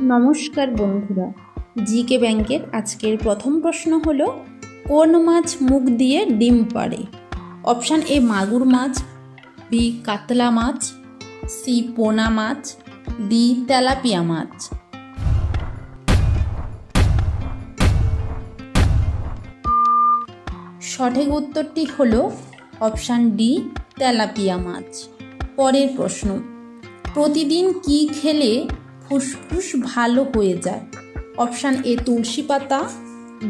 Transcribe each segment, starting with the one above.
নমস্কার বন্ধুরা, জিকে ব্যাংকের আজকের প্রথম প্রশ্ন হল, কোন মাছ মুখ দিয়ে ডিম পাড়ে? অপশান এ মাগুর মাছ, বি কাতলা মাছ, সি পোনা মাছ, ডি তেলাপিয়া মাছ। সঠিক উত্তরটি হল অপশান ডি তেলাপিয়া মাছ। পরের প্রশ্ন, প্রতিদিন কি খেলে ফুসফুস ভালো হয়ে যায়। অপশান এ তুলসী পাতা,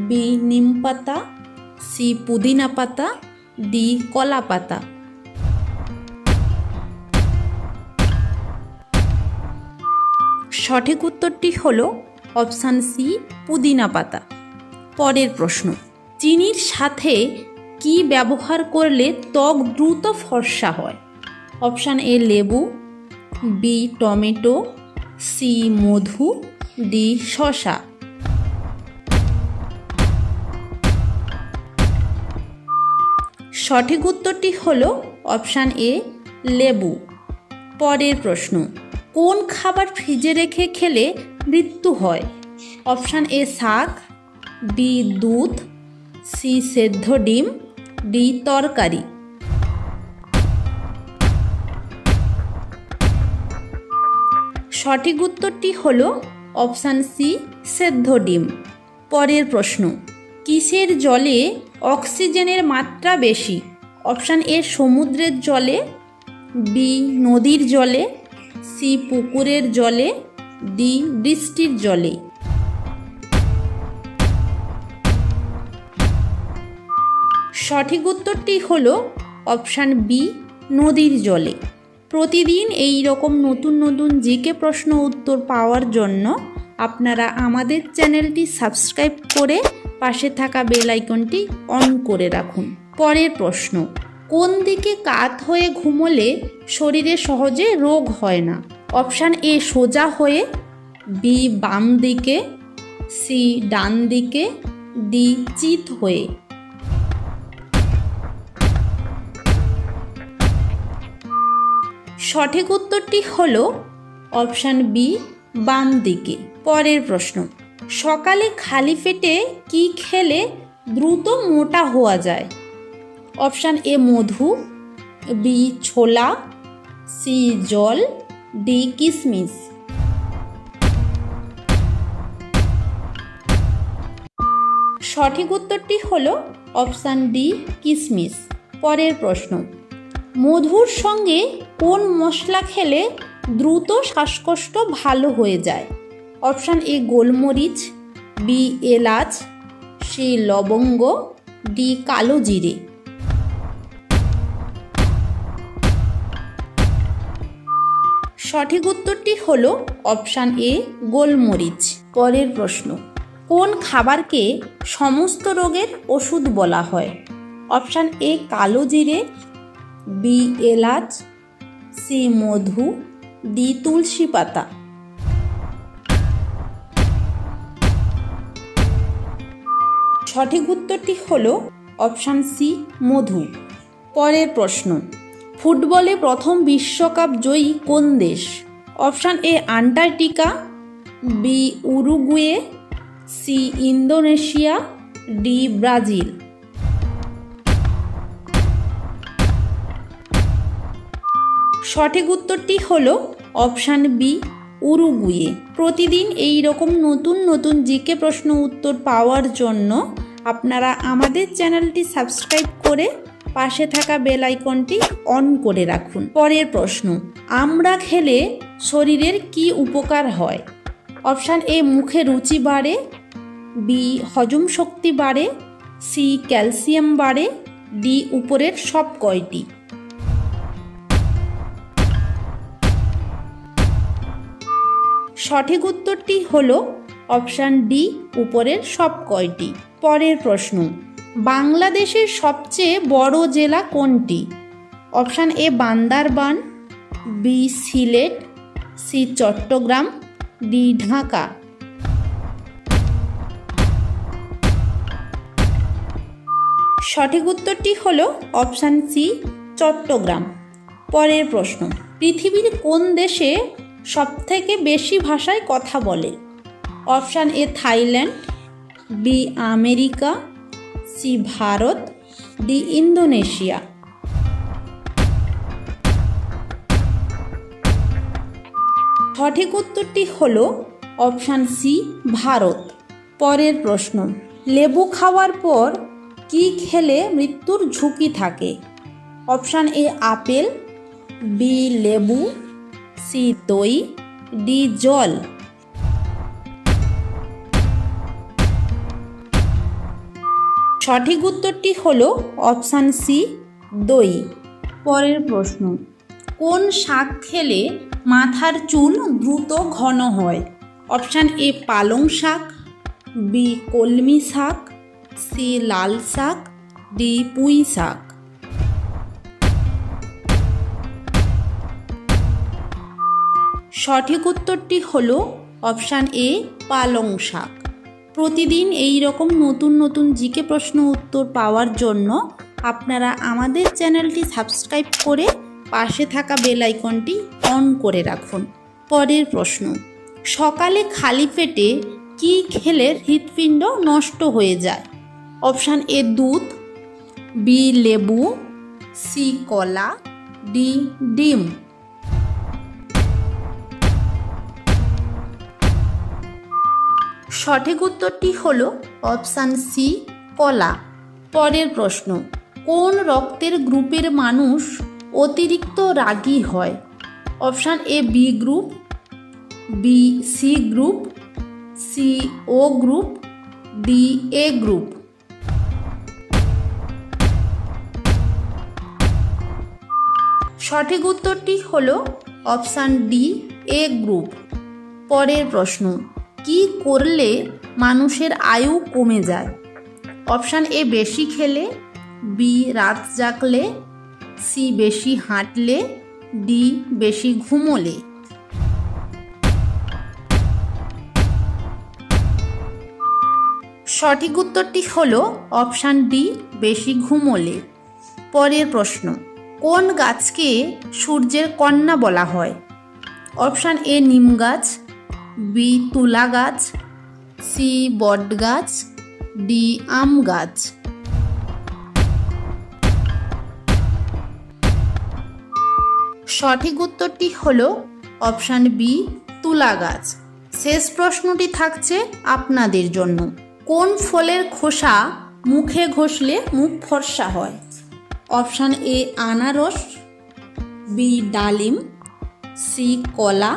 বি নিম পাতা, সি পুদিনা পাতা, ডি কলা পাতা। সঠিক উত্তরটি হল অপশান সি পুদিনা পাতা। পরের প্রশ্ন, চিনির সাথে কি ব্যবহার করলে ত্বক দ্রুত ফর্সা হয়? অপশান এ লেবু, বি টমেটো সি মধু, ডি শশা। সঠিক উত্তরটি হল অপশান এ, লেবু। পরের প্রশ্ন, কোন খাবার ফ্রিজে রেখে খেলে মৃত্যু হয়? অপশান এ, শাক, বি, দুধ, সি, সেদ্ধ ডিম, ডি, তরকারি। সঠিক উত্তরটি হল অপশান সি, সেদ্ধ ডিম। পরের প্রশ্ন, কিসের জলে অক্সিজেনের মাত্রা বেশি? অপশান এ, সমুদ্রের জলে, বি, নদীর জলে, সি, পুকুরের জলে, ডি, বৃষ্টির জলে। সঠিক উত্তরটি হল অপশান বি, নদীর জলে। প্রতিদিন এই রকম নতুন নতুন জিকে প্রশ্ন উত্তর পাওয়ার জন্য আপনারা আমাদের চ্যানেলটি সাবস্ক্রাইব করে পাশে থাকা বেল আইকনটি অন করে রাখুন। পরের প্রশ্ন, কোন দিকে কাত হয়ে ঘুমোলে শরীরে সহজে রোগ হয় না? অপশান এ, সোজা হয়ে, বি, বাম দিকে, সি, ডান দিকে, ডি, চিত হয়ে। সঠিক উত্তরটি হল অপশান বি, বাম দিকে। পরের প্রশ্ন, সকালে খালি পেটে কি খেলে দ্রুত মোটা হওয়া যায়? অপশান এ, মধু, বি, ছোলা, সি, জল, ডি, কিসমিস। সঠিক উত্তরটি হল অপশান ডি, কিসমিস। পরের প্রশ্ন, মধুর সঙ্গে কোন মশলা খেলে দ্রুত শ্বাসকষ্ট ভালো হয়ে যায়? অপশান এ গোলমরিচ, বি এলাচ, সি লবঙ্গ, ডি কালো জিরে। সঠিক উত্তরটি হল অপশান এ গোলমরিচ। পরের প্রশ্ন, কোন খাবারকে সমস্ত রোগের ওষুধ বলা হয়? অপশান এ কালো জিরে, বি এলাচ সি মধু ডি তুলসী পাতা। সঠিক উত্তরটি হল অপশান সি, মধু। পরের প্রশ্ন, ফুটবলে প্রথম বিশ্বকাপ জয়ী কোন দেশ? Option A, Antarctica, B, Uruguay, C, Indonesia, D, Brazil. সঠিক উত্তরটি হলো অপশান বি উরুগুয়ে। প্রতিদিন এই রকম নতুন নতুন জিকে প্রশ্ন উত্তর পাওয়ার জন্য আপনারা আমাদের চ্যানেলটি সাবস্ক্রাইব করে পাশে থাকা বেল আইকনটি অন করে রাখুন। পরের প্রশ্ন, আমরা খেলে শরীরের কি উপকার হয়? অপশান এ মুখে রুচি বাড়ে। বি হজম শক্তি বাড়ে। সি ক্যালসিয়াম বাড়ে। ডি উপরের সব কয়টি। সঠিক উত্তরটি হল অপশান ডি, উপরের সব কয়টি। পরের প্রশ্ন, বাংলাদেশের সবচেয়ে বড় জেলা কোনটি? Option A, Bandarban, B, Sylhet, C, Chattogram, D, Dhaka. সঠিক উত্তরটি হল অপশান সি, চট্টগ্রাম। পরের প্রশ্ন, পৃথিবীর কোন দেশে সবথেকে বেশি ভাষায় কথা বলে। Option A Thailand, B America, C Bharat, D Indonesia. সঠিক উত্তরটি হল অপশান সি ভারত। পরের প্রশ্ন, লেবু খাওয়ার পর কি খেলে মৃত্যুর ঝুঁকি থাকে? অপশান এ আপেল, বি লেবু সি দই ডি জল। সঠিক উত্তরটি হল অপশান সি, দই। পরের প্রশ্ন, কোন শাক খেলে মাথার চুল দ্রুত ঘন হয়? অপশান এ, পালং শাক, বি, কলমি শাক, সি, লাল শাক, ডি, পুঁই শাক। সঠিক উত্তরটি হল অপশান এ, পালং শাক। প্রতিদিন এই রকম নতুন নতুন জিকে প্রশ্ন উত্তর পাওয়ার জন্য আপনারা আমাদের চ্যানেলটি সাবস্ক্রাইব করে পাশে থাকা বেল আইকনটি অন করে রাখুন। পরের প্রশ্ন, সকালে খালি পেটে কি খেলে হৃৎপিণ্ড নষ্ট হয়ে যায়? অপশান এ, দুধ, বি, লেবু, সি, কলা, ডি, ডিম। সঠিক উত্তরটি হল অপশান সি, কলা। পরের প্রশ্ন, কোন রক্তের গ্রুপের মানুষ অতিরিক্ত রাগী হয়? Option A, B group, B C group, C O group, D A group. সঠিক উত্তরটি হল অপশান ডি, এ গ্রুপ। পরের প্রশ্ন কি করলে মানুষের আয়ু কমে যায়? অপশান এ, বেশি খেলে, বি, রাত জাগলে, সি, বেশি হাঁটলে, ডি, বেশি ঘুমোলে। সঠিক উত্তরটি হল অপশান ডি, বেশি ঘুমোলে। পরের প্রশ্ন, কোন গাছকে সূর্যের কন্যা বলা হয়? অপশান এ, নিম গাছ বি তুলা গাছ, সি বট গাছ, ডি আম গাছ। সঠিক উত্তরটি হল অপশান বি, তুলা গাছ। শেষ প্রশ্নটি থাকছে আপনাদের জন্য। কোন ফলের খোসা মুখে ঘষলে মুখ ফর্সা হয়? অপশান এ, আনারস, বি, ডালিম, সি, কলা